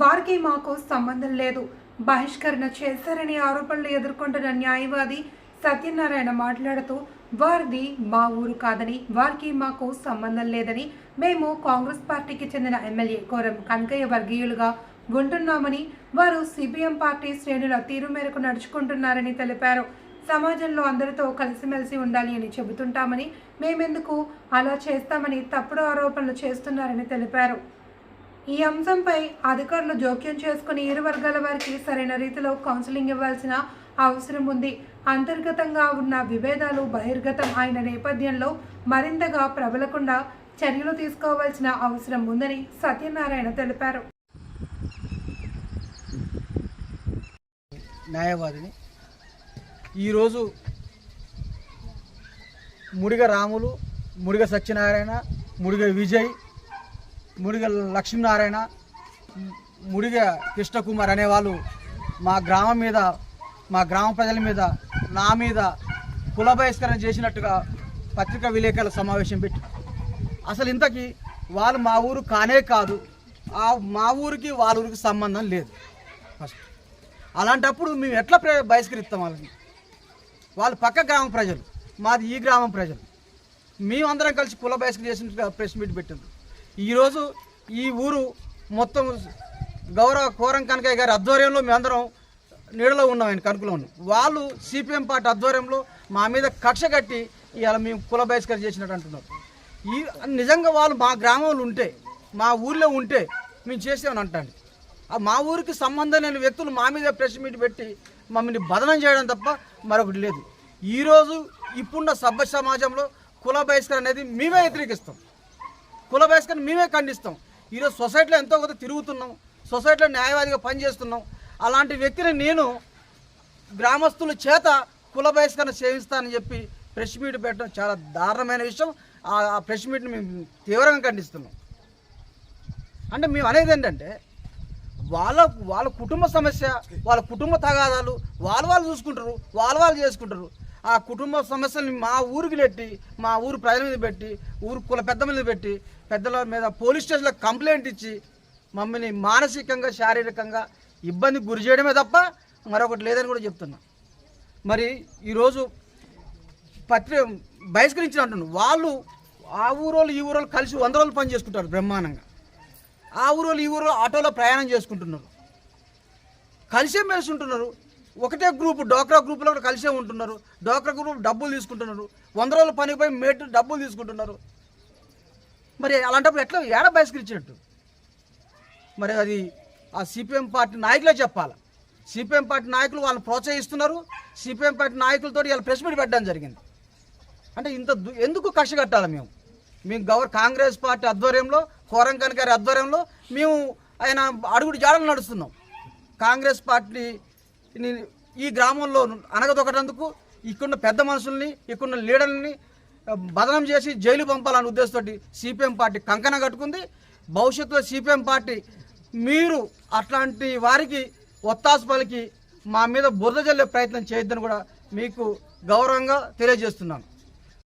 వారికి మాకు సంబంధం లేదు. బహిష్కరణ చేశారని ఆరోపణలు ఎదుర్కొంటున్న న్యాయవాది సత్యనారాయణ మాట్లాడుతూ వారిది మా ఊరు కాదని వారికి మాకు సంబంధం లేదని మేము కాంగ్రెస్ పార్టీకి చెందిన ఎమ్మెల్యే కోరం కనకయ్య వర్గీయులుగా ఉంటున్నామని వారు సిపిఎం పార్టీ శ్రేణుల తీరు మేరకు నడుచుకుంటున్నారని తెలిపారు. సమాజంలో అందరితో కలిసిమెలిసి ఉండాలి అని చెబుతుంటామని మేమెందుకు అలా చేస్తామని తప్పుడు ఆరోపణలు చేస్తున్నారని తెలిపారు. ఈ అంశంపై అధికారులు జోక్యం చేసుకుని ఇరు వర్గాల వారికి సరైన రీతిలో కౌన్సిలింగ్ ఇవ్వాల్సిన అవసరం ఉంది. అంతర్గతంగా ఉన్న విభేదాలు బహిర్గతం అయిన నేపథ్యంలో మరింతగా ప్రబలకుండా చర్యలు తీసుకోవాల్సిన అవసరం ఉందని సత్యనారాయణ తెలిపారు. న్యాయవాదిని. ఈరోజు ముడిగ రాములు ముడిగ సత్యనారాయణ ముడిగ విజయ్ ముడిగ లక్ష్మీనారాయణ ముడిగ కృష్ణకుమార్ అనేవాళ్ళు మా గ్రామం మీద మా గ్రామ ప్రజల మీద నా మీద కుల బహిష్కరణ చేసినట్టుగా పత్రికా విలేకరుల సమావేశం పెట్టి అసలు ఇంతకీ వాళ్ళు మా ఊరు కానే కాదు ఆ మా ఊరికి వాళ్ళ ఊరికి సంబంధం లేదు. ఫస్ట్ అలాంటప్పుడు మేము ఎట్లా ప్ర- బహిష్కరిస్తాం వాళ్ళని? వాళ్ళు పక్క గ్రామ ప్రజలు మాది ఈ గ్రామం ప్రజలు. మేమందరం కలిసి కుల బహిష్కరణ చేసిన ప్రెస్ మీట్ పెట్టింది ఈరోజు ఈ ఊరు మొత్తం గౌరవ కోరం కనకయ్య గారి ఆధ్వర్యంలో మేమందరం నీడలో ఉన్నాం ఆయన కనుకలో ఉన్నాం వాళ్ళు సిపిఎం పార్టీ ఆధ్వర్యంలో మా మీద కక్ష కట్టి ఇవాళ మేము కుల బహిష్కరణ చేసినట్టు అంటున్నారు. ఈ నిజంగా వాళ్ళు మా గ్రామంలో ఉంటే మా ఊర్లో ఉంటే మేము చేసామని అంటాను మా ఊరికి సంబంధం లేని వ్యక్తులు మా మీద ప్రెస్ మీట్ పెట్టి మమ్మల్ని బదనం చేయడం తప్ప మరొకటి లేదు. ఈరోజు ఇప్పుడున్న సభ్య సమాజంలో కుల బహిష్కరణ అనేది మేమే వ్యతిరేకిస్తాం. కుల బహిష్కరణ మేమే ఖండిస్తాం. ఈరోజు సొసైటీలో ఎంతో కొంత తిరుగుతున్నాం. సొసైటీలో న్యాయవాదిగా పనిచేస్తున్నాం. అలాంటి వ్యక్తిని నేను గ్రామస్తుల చేత కుల బహిష్కరణ సేవిస్తానని చెప్పి ప్రెస్ మీట్ పెట్టడం చాలా దారుణమైన విషయం. ఆ ఆ ప్రెస్ మీట్ని మేము తీవ్రంగా ఖండిస్తున్నాం. అంటే మేము అనేది ఏంటంటే వాళ్ళ వాళ్ళ కుటుంబ సమస్య వాళ్ళ కుటుంబ తగాదాలు వాళ్ళు వాళ్ళు చూసుకుంటారు వాళ్ళు వాళ్ళు చేసుకుంటారు. ఆ కుటుంబ సమస్యల్ని మా ఊరికి పెట్టి మా ఊరు ప్రజల మీద పెట్టి ఊరు కుల పెద్ద మీద పెట్టి పెద్దల మీద పోలీస్ స్టేషన్లో కంప్లైంట్ ఇచ్చి మమ్మల్ని మానసికంగా శారీరకంగా ఇబ్బందికి గురి చేయడమే తప్ప మరొకటి లేదని కూడా చెప్తున్నా. మరి ఈరోజు పత్రి బహిష్కరించిన అంటున్నాను వాళ్ళు ఆ ఊరోళ్ళు ఈ ఊరోళ్ళు కలిసి వంద రోజులు పని చేసుకుంటారు బ్రహ్మాండంగా. ఆ ఊరోళ్ళు ఈ ఊరోళ్ళు ఆటోలో ప్రయాణం చేసుకుంటున్నారు. కలిసే మెలిసి ఉంటున్నారు. ఒకటే గ్రూప్ డోక్రా గ్రూప్లో కూడా కలిసే ఉంటున్నారు. డోక్రా గ్రూప్ డబ్బులు తీసుకుంటున్నారు. వంద రోజుల పనికి పోయి మేట్ డబ్బులు తీసుకుంటున్నారు. మరి అలాంటప్పుడు ఎట్లా ఏడ బహిష్కరించినట్టు? మరి అది ఆ సిపిఎం పార్టీ నాయకులే చెప్పాలి? సిపిఎం పార్టీ నాయకులు వాళ్ళని ప్రోత్సహిస్తున్నారు. సిపిఎం పార్టీ నాయకులతో ఇలా ప్రెస్ మీట్ పెట్టడం జరిగింది. అంటే ఇంత దు- ఎందుకు కక్ష కట్టాలి మేము? మేము గవర్ కాంగ్రెస్ పార్టీ ఆధ్వర్యంలో కోరంకన్ గారి ఆధ్వర్యంలో మేము ఆయన అడుగుడు జాడలు నడుస్తున్నాం. కాంగ్రెస్ పార్టీ ఈ గ్రామంలో అనగదొకటందుకు ఇక్కడున్న పెద్ద మనుషుల్ని ఇక్కడున్న లీడర్ని బదనం చేసి జైలు పంపాలనే ఉద్దేశంతో సిపిఎం పార్టీ కంకణ కట్టుకుంది. భవిష్యత్తులో సిపిఎం పార్టీ మీరు అట్లాంటి వారికి ఒత్తాసు పలికి మా మీద బురద జల్లే ప్రయత్నం చేయొద్దని కూడా మీకు గౌరవంగా తెలియజేస్తున్నాను.